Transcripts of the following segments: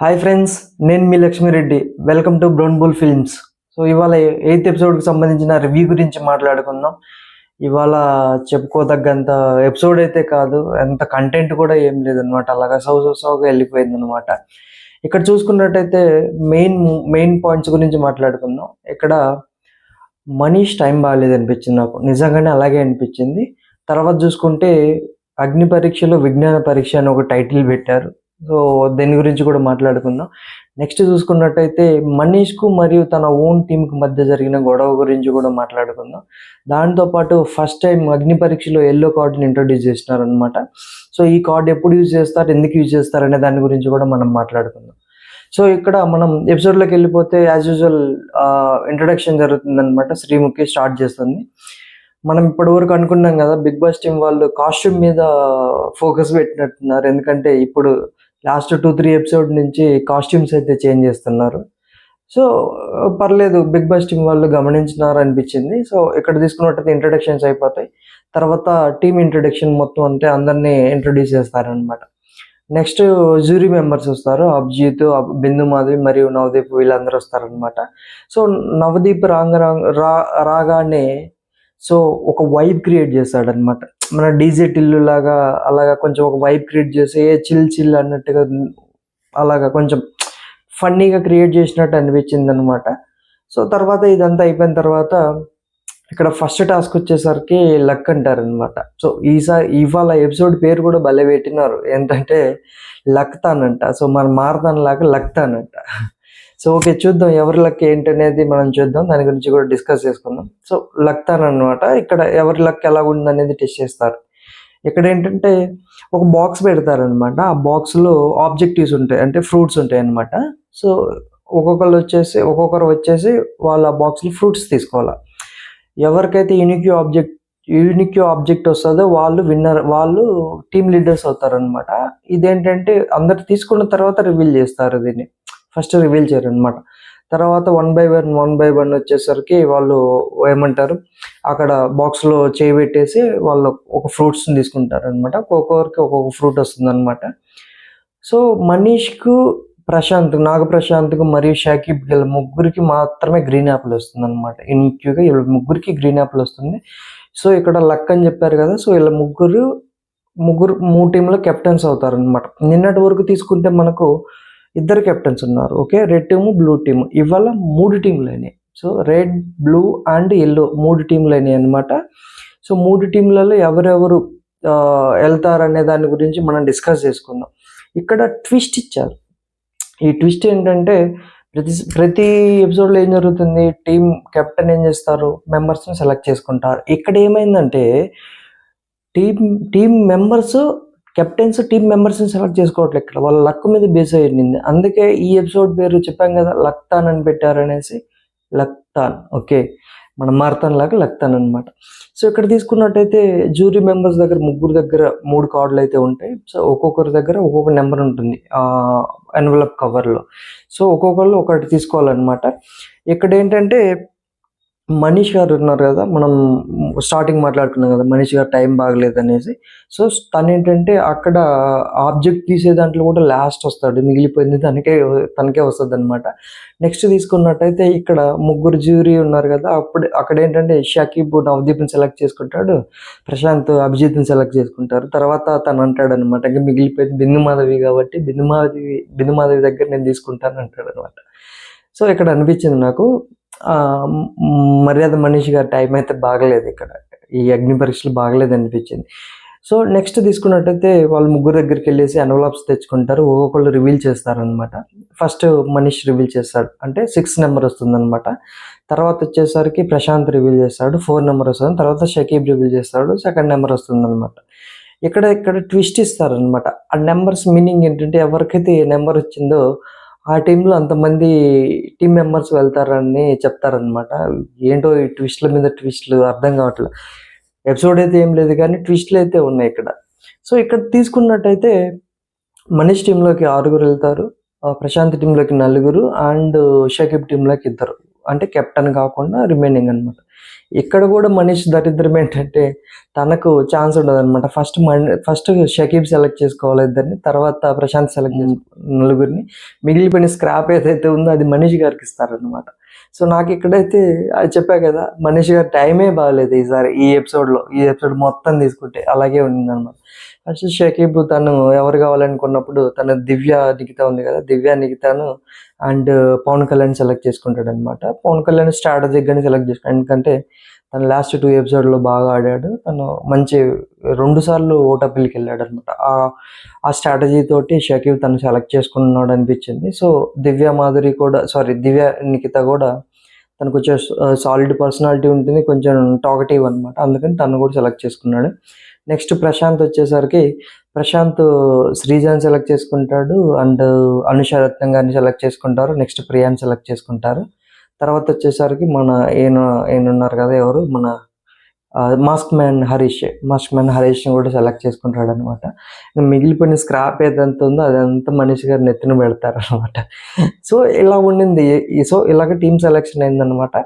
Hi friends నేను మీ Lakshmireddy. Welcome to Brown Bull Films so ఇవాళ eighth ఎపిసోడ్కి సంబంధించిన రివ్యూ గురించి మాట్లాడుకుందాం. ఇవాళ చెప్పుకోదగ్గంత ఎపిసోడ్ అయితే కాదు అంత కంటెంట్ కూడా ఏం లేదనమాట అలాగా సౌ సౌ సౌగా వెళ్ళిపోయింది అనమాట ఇక్కడ చూసుకున్నట్టయితే మెయిన్ మెయిన్ పాయింట్స్ గురించి మాట్లాడుకుందాం. ఇక్కడ మనీష్ టైం బాగాలేదు అనిపించింది నాకు. నిజంగానే అలాగే అనిపించింది. తర్వాత చూసుకుంటే అగ్ని పరీక్షలో విజ్ఞాన పరీక్ష అని ఒక టైటిల్ పెట్టారు. సో దీని గురించి కూడా మాట్లాడుకుందాం. నెక్స్ట్ చూసుకున్నట్టయితే మనీష్కు మరియు తన ఓన్ టీంకి మధ్య జరిగిన గొడవ గురించి కూడా మాట్లాడుకుందాం. దాంతోపాటు ఫస్ట్ టైం అగ్ని పరీక్షలో ఎల్లో కార్డుని ఇంట్రొడ్యూస్ చేసినారు అనమాట సో ఈ కార్డు ఎప్పుడు యూజ్ చేస్తారు ఎందుకు యూజ్ చేస్తారు అనే దాని గురించి కూడా మనం మాట్లాడుకుందాం. సో ఇక్కడ మనం ఎపిసోడ్లోకి వెళ్ళిపోతే యాజ్ యూజువల్ ఇంట్రడక్షన్ జరుగుతుంది అనమాట శ్రీముఖి స్టార్ట్ చేస్తుంది. మనం ఇప్పటి వరకు అనుకున్నాం కదా బిగ్ బాస్ టీం వాళ్ళు కాస్ట్యూమ్ మీద ఫోకస్ పెట్టినట్టున్నారు. ఎందుకంటే ఇప్పుడు లాస్ట్ టూ త్రీ ఎపిసోడ్ నుంచి కాస్ట్యూమ్స్ అయితే చేంజ్ చేస్తున్నారు. సో పర్లేదు బిగ్ బాస్ టీం వాళ్ళు గమనించినారు అనిపించింది. సో ఇక్కడ తీసుకున్నట్టయితే ఇంట్రడక్షన్స్ అయిపోతాయి. తర్వాత టీమ్ ఇంట్రడక్షన్ మొత్తం అంటే అందరినీ ఇంట్రడ్యూస్ చేస్తారనమాట నెక్స్ట్ జ్యూరీ మెంబర్స్ వస్తారు. అభిజిత్ అబ్- బిందు మాధవి మరియు నవదీప్ వీళ్ళందరూ వస్తారనమాట సో నవదీప్ రాంగ రాంగ- రా రాగానే సో ఒక వైబ్ క్రియేట్ చేస్తాడనమాట మన డీజే టిల్లు లాగా అలాగా కొంచెం ఒక వైబ్ క్రియేట్ చేసి ఏ చిల్ చిల్ అన్నట్టుగా అలాగా కొంచెం ఫన్నీగా క్రియేట్ చేసినట్టు అనిపించింది అనమాట సో తర్వాత ఇదంతా అయిపోయిన తర్వాత ఇక్కడ ఫస్ట్ టాస్క్ వచ్చేసరికి లక్ అంటారనమాట సో ఈసారి ఇవాళ ఎపిసోడ్ పేరు కూడా భలే పెట్టినారు. ఏంటంటే లక్తాన్ అంట సో మన మారతాన్ లాగా లక్తాన్ అంట సో ఓకే చూద్దాం ఎవరి లక్ ఏంటి అనేది మనం చూద్దాం. దాని గురించి కూడా డిస్కస్ చేసుకుందాం. సో లక్ అన్నమాట. ఇక్కడ ఎవరి లక్ ఎలా ఉంది అనేది టెస్ట్ చేస్తారు. ఇక్కడ ఏంటంటే ఒక బాక్స్ పెడతారనమాట ఆ బాక్స్లో ఆబ్జెక్టివ్స్ ఉంటాయి. అంటే ఫ్రూట్స్ ఉంటాయి అన్నమాట. సో ఒక్కొక్కరు వచ్చేసి ఒక్కొక్కరు వచ్చేసి వాళ్ళ బాక్స్లో ఫ్రూట్స్ తీసుకోవాలి. ఎవరికైతే యూనిక్యూ ఆబ్జెక్ట్ యూనిక్యూ ఆబ్జెక్ట్ వస్తుందో వాళ్ళు విన్నర్ వాళ్ళు టీమ్ లీడర్స్ అవుతారనమాట ఇదేంటంటే అందరు తీసుకున్న తర్వాత రివీల్ చేస్తారు దీన్ని. ఫస్ట్ రివీల్ చేయరు అనమాట తర్వాత one by one one by one వచ్చేసరికి వాళ్ళు ఏమంటారు అక్కడ బాక్స్లో చేయి పెట్టేసి వాళ్ళు ఒక ఫ్రూట్స్ని తీసుకుంటారు అనమాట ఒక్కొక్కరికి ఒక్కొక్క ఫ్రూట్ వస్తుంది అనమాట సో మనీష్కు ప్రశాంత్ నాగ ప్రశాంత్కు మరియు షాకిబ్ వీళ్ళ ముగ్గురికి మాత్రమే గ్రీన్ యాపిల్ వస్తుంది అనమాట ఇన్క్యూగా వీళ్ళ ముగ్గురికి గ్రీన్ యాపిల్ వస్తుంది. సో ఇక్కడ లక్ అని చెప్పారు కదా సో వీళ్ళ ముగ్గురు ముగ్గురు మూడు టీంలో కెప్టెన్స్ అవుతారు అనమాట నిన్నటి వరకు తీసుకుంటే మనకు ఇద్దరు కెప్టెన్స్ ఉన్నారు okay red team blue team ఇవాళ మూడు టీంలు అయినాయి. So red blue and yellow మూడు టీంలు అయినాయి అనమాట సో మూడు టీంలలో ఎవరెవరు వెళ్తారనే దాని గురించి మనం డిస్కస్ చేసుకుందాం. ఇక్కడ ట్విస్ట్ ఇచ్చారు. ఈ ట్విస్ట్ ఏంటంటే ప్రతి ప్రతి ఎపిసోడ్లో ఏం జరుగుతుంది? టీం కెప్టెన్ ఏం చేస్తారు? మెంబర్స్ని సెలెక్ట్ చేసుకుంటారు. ఇక్కడ ఏమైందంటే team team members captains team మెంబర్స్ని సెలెక్ట్ చేసుకోవట్లేదు ఇక్కడ. వాళ్ళ లక్ మీద బేస్ అయ్యింది అందుకే ఈ ఎపిసోడ్ పేరు చెప్పాం కదా లక్తాన్ అని పెట్టారనేసి. లక్తాన్ ఓకే. మన మారతాన్ లాగా లక్తాన్ అనమాట సో ఇక్కడ తీసుకున్నట్టయితే జ్యూరీ మెంబర్స్ దగ్గర ముగ్గురు దగ్గర మూడు కార్డులు అయితే ఉంటాయి. సో ఒక్కొక్కరి దగ్గర ఒక్కొక్క నెంబర్ ఉంటుంది ఎన్వలప్ కవర్లో. సో ఒక్కొక్కరు ఒకటి తీసుకోవాలన్నమాట. ఇక్కడ ఏంటంటే మనీష్ గారు ఉన్నారు కదా మనం స్టార్టింగ్ మాట్లాడుకున్నాం కదా మనీష్ గారు టైం బాగలేదు అనేసి. సో తను ఏంటంటే అక్కడ ఆబ్జెక్ట్ తీసే దాంట్లో కూడా లాస్ట్ వస్తాడు మిగిలిపోయింది తనకే తనకే వస్తుంది అనమాట నెక్స్ట్ తీసుకున్నట్టయితే ఇక్కడ ముగ్గురు జ్యూరీ ఉన్నారు కదా అప్పుడు అక్కడ ఏంటంటే షకీబ్ నవదీప్ని సెలెక్ట్ చేసుకుంటాడు ప్రశాంత్ అభిజిత్ని సెలెక్ట్ చేసుకుంటారు. తర్వాత తను అంటాడు అనమాట ఇంకా మిగిలిపోయింది బిందు మాధవి కాబట్టి బిందు మాధవి బిందు మాధవి దగ్గర నేను తీసుకుంటాను అంటాడు అనమాట సో ఇక్కడ అనిపించింది నాకు మర్యాద మనిషి గారి టైం అయితే బాగలేదు ఇక్కడ. ఈ అగ్ని పరీక్షలు బాగలేదు అనిపించింది. సో నెక్స్ట్ తీసుకున్నట్టయితే వాళ్ళు ముగ్గురు దగ్గరికి వెళ్ళేసి ఎన్వలప్స్ తెచ్చుకుంటారు. ఒక్కొక్కళ్ళు రివీల్ చేస్తారనమాట ఫస్ట్ మనీష్ రివీల్ చేస్తాడు. అంటే సిక్స్ నెంబర్ వస్తుందన్నమాట. తర్వాత వచ్చేసరికి ప్రశాంత్ రివీల్ చేస్తాడు. ఫోర్ నెంబర్ వస్తుంది. తర్వాత షకీబ్ రివీల్ చేస్తాడు. సెకండ్ నెంబర్ వస్తుందన్నమాట. ఇక్కడ ఇక్కడ ట్విస్ట్ ఇస్తారనమాట ఆ నెంబర్స్ మీనింగ్ ఏంటంటే ఎవరికైతే ఏ నెంబర్ వచ్చిందో ఆ టీంలో అంతమంది టీం మెంబర్స్ వెళ్తారని చెప్తారనమాట ఏంటో ఈ ట్విస్ట్ల మీద ట్విస్ట్లు అర్థం కావట్లేదు ఎపిసోడ్ అయితే ఏం లేదు కానీ ట్విస్ట్లు అయితే ఉన్నాయి ఇక్కడ. సో ఇక్కడ తీసుకున్నట్టయితే మనీష్ టీంలోకి ఆరుగురు వెళ్తారు ఆ, ప్రశాంత్ టీంలోకి నలుగురు అండ్ షకీబ్ టీంలోకి ఇద్దరు. అంటే కెప్టెన్ కాకుండా రిమైనింగ్ అన్నమాట. ఇక్కడ కూడా మనీష్ దరిద్రం ఏంటంటే తనకు ఛాన్స్ ఉండదు అనమాట ఫస్ట్ ఫస్ట్ షకీబ్ సెలెక్ట్ చేసుకోవాలి ఇద్దరిని తర్వాత ప్రశాంత్ సెలెక్ట్ చేసుకో నలుగురిని. మిగిలిపోయిన స్క్రాప్ ఏదైతే ఉందో అది మనీష్ గారికి ఇస్తారనమాట సో నాకు ఇక్కడైతే అది చెప్పా కదా మనీష్ గారి టైమే బాగాలేదు ఈసారి ఈ ఎపిసోడ్లో ఈ ఎపిసోడ్ మొత్తం తీసుకుంటే అలాగే ఉండింది అనమాట ఫస్ట్ షకీబ్ తను ఎవరు కావాలనుకున్నప్పుడు తన దివ్య నిఖిత ఉంది కదా దివ్య నిఖితను అండ్ పవన్ కళ్యాణ్ సెలెక్ట్ చేసుకుంటాడు అనమాట పవన్ కళ్యాణ్ స్ట్రాటజిక్గానే సెలెక్ట్ చేసుకుంటాడు. ఎందుకంటే తను లాస్ట్ టూ ఎపిసోడ్లో బాగా ఆడాడు. తను మంచి రెండు సార్లు ఓటపిల్కి వెళ్ళాడు అనమాట ఆ స్ట్రాటజీ తోటి షకీబ్ తను సెలెక్ట్ చేసుకున్నాడు అనిపించింది. సో దివ్య మాధురి కూడా సారీ దివ్య నిఖిత కూడా తనకు కొంచెం సాలిడ్ పర్సనాలిటీ ఉంటుంది. కొంచెం టాకటివ్ అనమాట అందుకని తను కూడా సెలెక్ట్ చేసుకున్నాడు. నెక్స్ట్ ప్రశాంత్ వచ్చేసరికి ప్రశాంత్ శ్రీజాన్ సెలెక్ట్ చేసుకుంటాడు. అండ్ అనుషరత్నం గారిని సెలెక్ట్ చేసుకుంటారు. నెక్స్ట్ ప్రియాని సెలెక్ట్ చేసుకుంటారు. తర్వాత వచ్చేసరికి మన ఈయన ఈయన ఉన్నారు కదా ఎవరు? మన mask man Harish. Mask man హరీష్ని కూడా సెలెక్ట్ చేసుకుంటాడు అనమాట మిగిలిపోయిన స్క్రాప్ ఏదంత ఉందో అదంతా మనిషి గారు నెత్తిన పెడతారు అనమాట సో ఇలా ఉండింది. ఈ- సో ఇలాగ టీమ్ సెలెక్షన్ అయిందనమాట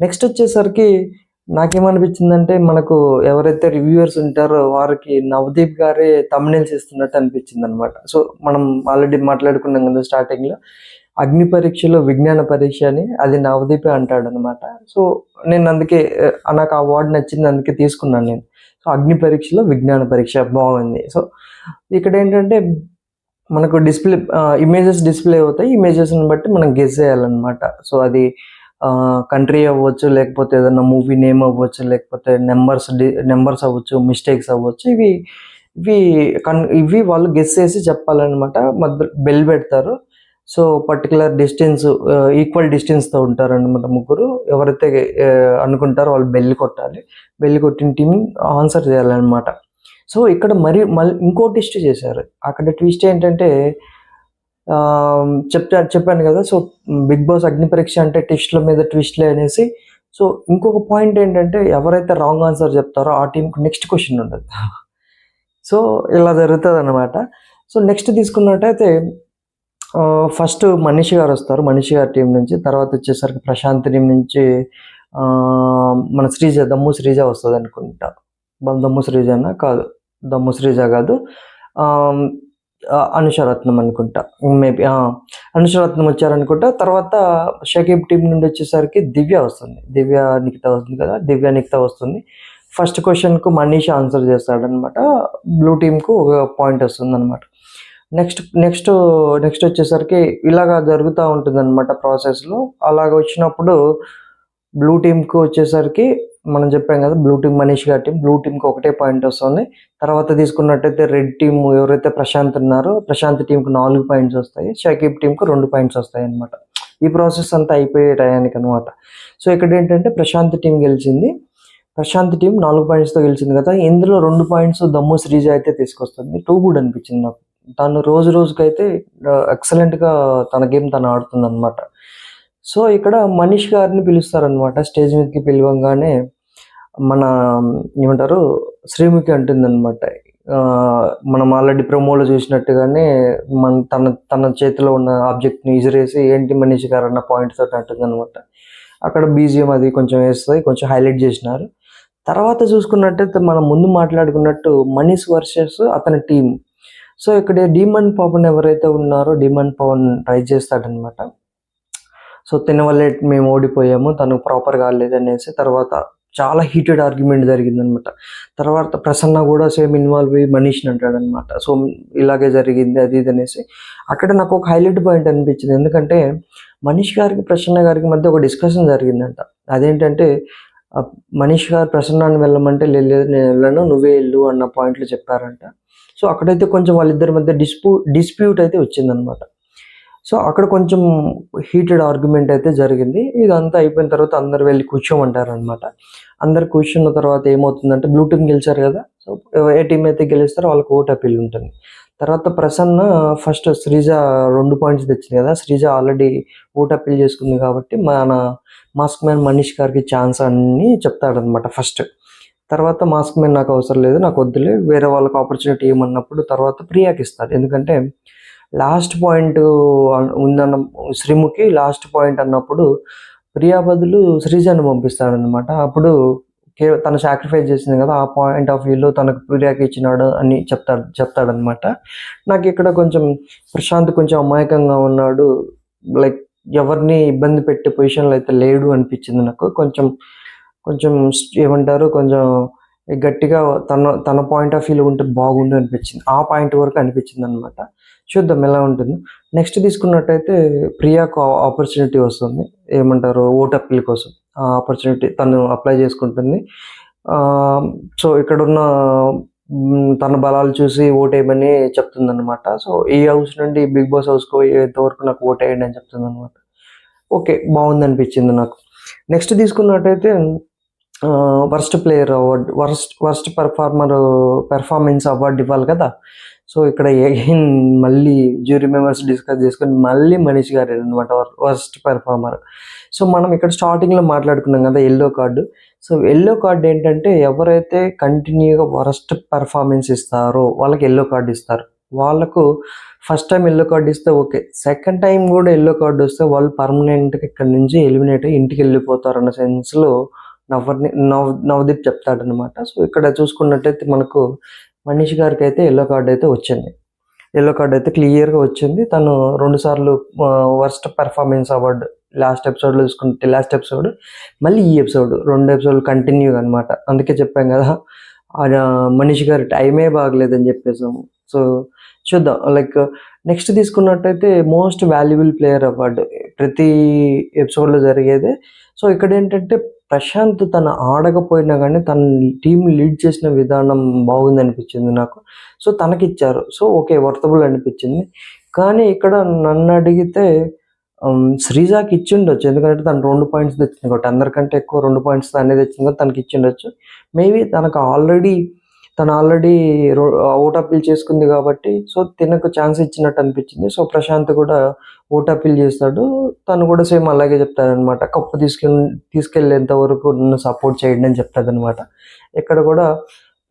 నెక్స్ట్ వచ్చేసరికి నాకేమనిపించిందంటే మనకు ఎవరైతే రివ్యూవర్స్ ఉంటారో వారికి నవదీప్ గారే తమిళస్ ఇస్తున్నట్టు అనిపించింది అనమాట సో మనం ఆల్రెడీ మాట్లాడుకున్నాం కదా స్టార్టింగ్లో అగ్ని పరీక్షలో విజ్ఞాన పరీక్ష అని అది నవదీపే అంటాడు అనమాట సో నేను అందుకే నాకు ఆ అవార్డు నచ్చింది అందుకే తీసుకున్నాను నేను. సో అగ్ని పరీక్షలో విజ్ఞాన పరీక్ష బాగుంది. సో ఇక్కడ ఏంటంటే మనకు డిస్ప్లే ఇమేజెస్ డిస్ప్లే అవుతాయి. ఇమేజెస్ని బట్టి మనం గెస్ చేయాలన్నమాట. సో అది కంట్రీ అవ్వచ్చు లేకపోతే ఏదైనా మూవీ నేమ్ అవ్వచ్చు లేకపోతే నెంబర్స్ నెంబర్స్ అవ్వచ్చు మిస్టేక్స్ అవ్వచ్చు. ఇవి ఇవి కన్ ఇవి వాళ్ళు గెస్ చేసి చెప్పాలన్నమాట. మధ్య బెల్ పెడతారు. సో పర్టికులర్ డిస్టెన్స్ ఈక్వల్ డిస్టెన్స్తో ఉంటారన్నమాట ముగ్గురు. ఎవరైతే అనుకుంటారో వాళ్ళు బెల్ కొట్టాలి. బెల్ కొట్టిన టీం ఆన్సర్ చేయాలన్నమాట. సో ఇక్కడ మరి మళ్ళీ ఇంకో ట్విస్ట్ చేశారు. అక్కడ ట్విస్ట్ ఏంటంటే చెప్తా చెప్పాను కదా సో బిగ్ బాస్ అగ్ని పరీక్ష అంటే ట్విస్ట్ల మీద ట్విస్ట్లే అనేసి. సో ఇంకొక పాయింట్ ఏంటంటే ఎవరైతే రాంగ్ ఆన్సర్ చెప్తారో ఆ టీంకి నెక్స్ట్ క్వశ్చన్ ఉండదు. సో ఇలా జరుగుతుంది అనమాట సో నెక్స్ట్ తీసుకున్నట్టయితే ఫస్ట్ మనీష్ గారు వస్తారు. మనీష్ గారి టీం నుంచి. తర్వాత వచ్చేసరికి ప్రశాంత్ టీం నుంచి మన శ్రీజ దమ్ము శ్రీజ వస్తుంది అనుకుంటా. దమ్ము దమ్ము శ్రీజనా కాదు. దమ్ము శ్రీజ కాదు. అనుషరత్నం అనుకుంటా. మేబీ అనుషరత్నం వచ్చారనుకుంటా. తర్వాత షకీబ్ టీం నుండి వచ్చేసరికి దివ్య వస్తుంది. దివ్య నిఖిత వస్తుంది కదా. దివ్య నిఖిత వస్తుంది. ఫస్ట్ క్వశ్చన్కు మనీష్ ఆన్సర్ చేస్తాడనమాట బ్లూ టీంకు ఒక పాయింట్ వస్తుంది అనమాట నెక్స్ట్ నెక్స్ట్ నెక్స్ట్ వచ్చేసరికి ఇలాగా జరుగుతూ ఉంటుంది అనమాట ప్రాసెస్లో అలాగ వచ్చినప్పుడు బ్లూ టీమ్కి వచ్చేసరికి మనం చెప్పాం కదా బ్లూ టీం మనీష్ గారి టీం బ్లూ టీంకి ఒకటే పాయింట్ వస్తుంది. తర్వాత తీసుకున్నట్టయితే రెడ్ టీమ్ ఎవరైతే ప్రశాంత్ ఉన్నారో ప్రశాంత్ టీంకి నాలుగు పాయింట్స్ వస్తాయి షకీబ్ టీంకి రెండు పాయింట్స్ వస్తాయి అనమాట ఈ ప్రాసెస్ అంతా అయిపోయే టయానికి అనమాట సో ఇక్కడ ఏంటంటే ప్రశాంత్ టీం గెలిచింది. ప్రశాంత్ టీం నాలుగు పాయింట్స్తో గెలిచింది కదా ఇందులో రెండు పాయింట్స్ దమ్ము శ్రీజ అయితే తీసుకొస్తుంది. టూ గుడ్ అనిపించింది నాకు. తను రోజు రోజుకైతే ఎక్సలెంట్గా తన గేమ్ తను ఆడుతుంది అనమాట సో ఇక్కడ మనీష్ గారిని పిలుస్తారనమాట స్టేజ్ మీదకి పిలవంగానే మన ఏమంటారు శ్రీముఖి అంటుందన్నమాట. ఆ, మనం ఆల్రెడీ ప్రమోలో చూసినట్టుగానే మన తన తన చేతిలో ఉన్న ఆబ్జెక్ట్ని ఇసిరేసి ఏంటి మనీష్ గారు అన్న పాయింట్ తోటి అంటుందన్నమాట. అక్కడ బీజిఎం అది కొంచెం వేస్తుంది కొంచెం హైలైట్ చేసినారు. తర్వాత చూసుకున్నట్టయితే మనం ముందు మాట్లాడుకున్నట్టు మనీష్ వర్సెస్ అతని టీం సో ఇక్కడ డిమాండ్ పవన్ ఎవరైతే ఉన్నారో డిమాండ్ పవన్ ట్రై చేస్తాడనమాట సో తినవల్లే మేము ఓడిపోయాము తను ప్రాపర్ కాలేదు అనేసి తర్వాత చాలా హీటెడ్ ఆర్గ్యుమెంట్ జరిగిందనమాట తర్వాత ప్రసన్న కూడా సేమ్ ఇన్వాల్వ్ అయ్యి మనీష్ని అంటాడనమాట సో ఇలాగే జరిగింది అది ఇది అనేసి. అక్కడ నాకు ఒక హైలైట్ పాయింట్ అనిపించింది. ఎందుకంటే మనీష్ గారికి ప్రసన్న గారికి మధ్య ఒక డిస్కషన్ జరిగిందంట. అదేంటంటే ఆ, మనీష్ గారు ప్రసన్నాన్ని వెళ్ళమంటే లేదు నేను వెళ్ళను నువ్వే వెళ్ళు అన్న పాయింట్లు చెప్పారంట. సో అక్కడైతే కొంచెం వాళ్ళిద్దరి మధ్య డిస్ప్యూ డిస్ప్యూట్ అయితే వచ్చిందనమాట సో అక్కడ కొంచెం హీటెడ్ ఆర్గ్యుమెంట్ అయితే జరిగింది. ఇదంతా అయిపోయిన తర్వాత అందరు వెళ్ళి కూర్చోమంటారు అనమాట అందరు కూర్చున్న తర్వాత ఏమవుతుందంటే బ్లూ టీమ్ గెలిచారు కదా సో ఏ టీం అయితే గెలుస్తారో వాళ్ళకి ఓట్ అప్పీల్ ఉంటుంది. తర్వాత ప్రసన్న ఫస్ట్ శ్రీజ రెండు పాయింట్స్ తెచ్చింది కదా శ్రీజ ఆల్రెడీ ఓట్ అప్పీల్ చేసుకుంది కాబట్టి మన మాస్క్ మ్యాన్ మనీష్ గారికి ఛాన్స్ అని చెప్తాడనమాట ఫస్ట్. తర్వాత మాస్క్ మీద నాకు అవసరం లేదు నాకు వద్దులే. వేరే వాళ్ళకి ఆపర్చునిటీ ఏమన్నప్పుడు తర్వాత ప్రియాకిస్తారు ఎందుకంటే లాస్ట్ పాయింట్ ఉందన్న శ్రీముఖి లాస్ట్ పాయింట్ అన్నప్పుడు ప్రియా బదులు శ్రీజాన్ని పంపిస్తాడనమాట అప్పుడు కే తను సాక్రిఫైస్ చేసింది కదా ఆ పాయింట్ ఆఫ్ వ్యూలో తనకు ప్రియాకి ఇచ్చినాడు అని చెప్తాడు చెప్తాడనమాట నాకు ఇక్కడ కొంచెం ప్రశాంత్ కొంచెం అమాయకంగా ఉన్నాడు. లైక్ ఎవరిని ఇబ్బంది పెట్టే పొజిషన్లో అయితే లేడు అనిపించింది నాకు. కొంచెం కొంచెం ఏమంటారు కొంచెం గట్టిగా తన తన పాయింట్ ఆఫ్ వ్యూలో ఉంటే బాగుండు అనిపించింది. ఆ పాయింట్ వరకు అనిపించింది అనమాట చూద్దాం ఎలా ఉంటుంది. నెక్స్ట్ తీసుకున్నట్టయితే ప్రియాకు ఆపర్చునిటీ వస్తుంది. ఏమంటారు ఓట్ అప్పీల్ కోసం. ఆ ఆపర్చునిటీ తను అప్లై చేసుకుంటుంది. సో ఇక్కడ ఉన్న తన బలాలు చూసి ఓట్ చెప్తుంది అనమాట సో ఈ హౌస్ నుండి బిగ్ బాస్ హౌస్కి ఎంతవరకు నాకు ఓట్ అని చెప్తుంది అనమాట ఓకే బాగుంది అనిపించింది నాకు. నెక్స్ట్ తీసుకున్నట్టయితే worst player award worst worst performer performance award ఇవ్వాలి కదా. సో ఇక్కడ అగైన్ మళ్ళీ జ్యూరీ మెంబర్స్ డిస్కస్ చేసుకొని మళ్ళీ మనీష్ గారు అనమాట వర్స్ట్ పెర్ఫార్మర్ సో మనం ఇక్కడ స్టార్టింగ్లో మాట్లాడుకున్నాం కదా yellow card so yellow card ఏంటంటే ఎవరైతే కంటిన్యూగా వరస్ట్ పెర్ఫార్మెన్స్ ఇస్తారో వాళ్ళకి ఎల్లో కార్డు ఇస్తారు. వాళ్ళకు ఫస్ట్ టైం ఎల్లో కార్డు ఇస్తే ఓకే సెకండ్ టైం కూడా ఎల్లో కార్డు వస్తే వాళ్ళు పర్మనెంట్గా ఇక్కడ నుంచి ఎలిమినేట్ అయ్యి ఇంటికి వెళ్ళిపోతారు అన్న సెన్స్లో నవర్ని నవ్ నవదీప్ చెప్తాడనమాట సో ఇక్కడ చూసుకున్నట్టయితే మనకు మనీష్ గారికి అయితే ఎల్లో కార్డు అయితే వచ్చింది. ఎల్లో కార్డు అయితే క్లియర్గా వచ్చింది. తను రెండుసార్లు వర్స్ట్ పెర్ఫార్మెన్స్ అవార్డు లాస్ట్ ఎపిసోడ్లో చూసుకుంటే లాస్ట్ ఎపిసోడ్ మళ్ళీ ఈ ఎపిసోడ్ రెండు ఎపిసోడ్లు కంటిన్యూ అనమాట అందుకే చెప్పాం కదా ఆ మనీష్ గారి టైమే బాగలేదని చెప్పేసాము. సో చూద్దాం. లైక్ నెక్స్ట్ తీసుకున్నట్టయితే మోస్ట్ వాల్యుబుల్ ప్లేయర్ అవార్డు ప్రతి ఎపిసోడ్లో జరిగేదే. సో ఇక్కడ ఏంటంటే ప్రశాంత్ తను ఆడకపోయినా కానీ తన టీం లీడ్ చేసిన విధానం బాగుంది అనిపించింది నాకు. సో తనకిచ్చారు. సో ఓకే వర్తబుల్ అనిపించింది. కానీ ఇక్కడ నన్ను అడిగితే శ్రీజాకి ఇచ్చి ఉండొచ్చు ఎందుకంటే తను రెండు పాయింట్స్ తెచ్చింది కాబట్టి అందరికంటే ఎక్కువ రెండు పాయింట్స్ అనేది తెచ్చింది కాబట్టి తనకి ఇచ్చి ఉండొచ్చు మేబీ తనకు ఆల్రెడీ తను ఆల్రెడీ ఓట్ అప్పీల్ చేసుకుంది కాబట్టి సో తినకు ఛాన్స్ ఇచ్చినట్టు అనిపించింది. సో ప్రశాంత్ కూడా ఓట్ అప్పీల్ చేస్తాడు. తను కూడా సేమ్ అలాగే చెప్తాడనమాట కప్పు తీసుకెళ్ళి తీసుకెళ్ళేంత వరకు నన్ను సపోర్ట్ చేయండి అని చెప్తాడనమాట ఇక్కడ కూడా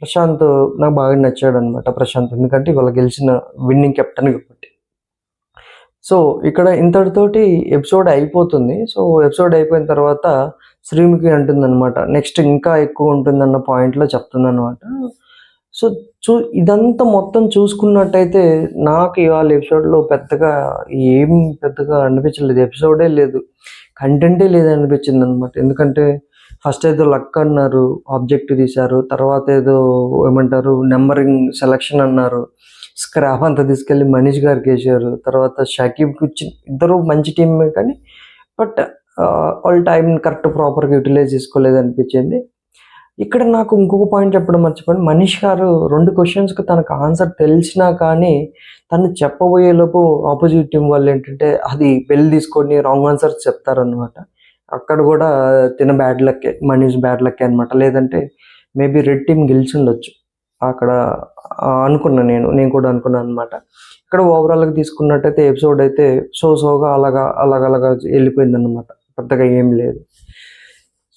ప్రశాంత్ నాకు బాగా నచ్చాడు అనమాట ప్రశాంత్. ఎందుకంటే ఇవాళ గెలిచిన విన్నింగ్ కెప్టెన్ కాబట్టి. సో ఇక్కడ ఇంతటితోటి ఎపిసోడ్ అయిపోతుంది. సో ఎపిసోడ్ అయిపోయిన తర్వాత శ్రీముఖి అంటుందన్నమాట నెక్స్ట్ ఇంకా ఎక్కువ ఉంటుందన్న పాయింట్లో చెప్తుంది అనమాట సో చూ ఇదంతా మొత్తం చూసుకున్నట్టయితే నాకు ఇవాళ ఎపిసోడ్లో పెద్దగా ఏం పెద్దగా అనిపించలేదు. ఎపిసోడే లేదు. కంటెంటే లేదు అనిపించింది అనమాట ఎందుకంటే ఫస్ట్ ఏదో లక్ అన్నారు ఆబ్జెక్ట్ తీశారు తర్వాత ఏదో ఏమంటారు నెంబరింగ్ సెలక్షన్ అన్నారు. స్క్రాప్ అంతా తీసుకెళ్ళి మనీష్ గారికి వేసారు తర్వాత షకీబ్కి వచ్చి ఇద్దరు మంచి టీమే కానీ బట్ వాళ్ళ టైం కరెక్ట్ ప్రాపర్గా యూటిలైజ్ చేసుకోలేదు అనిపించింది. ఇక్కడ నాకు ఇంకొక పాయింట్ చెప్పడం మర్చిపోయాను. మనీష్ గారు రెండు క్వశ్చన్స్కి తనకు ఆన్సర్ తెలిసినా కానీ తను చెప్పబోయే లోపు ఆపోజిట్ టీం వాళ్ళు ఏంటంటే అది పెళ్ళి తీసుకొని రాంగ్ ఆన్సర్స్ చెప్తారనమాట అక్కడ కూడా తిన బ్యాడ్ లక్కే మనీష్ బ్యాడ్ లక్కే అనమాట లేదంటే మేబీ రెడ్ టీం గెలిచి ఉండొచ్చు. అక్కడ అనుకున్నా నేను నేను కూడా అనుకున్నాను అనమాట ఇక్కడ ఓవరాల్గా తీసుకున్నట్టయితే ఎపిసోడ్ అయితే సో సోగా అలాగా అలాగ అలాగా వెళ్ళిపోయింది అనమాట పెద్దగా ఏం లేదు.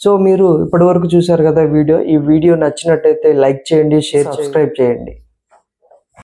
సో మీరు ఇప్పటివరకు చూశారు కదా వీడియో ఈ వీడియో నచ్చినట్టయితే లైక్ చేయండి షేర్ సబ్స్క్రైబ్ చేయండి.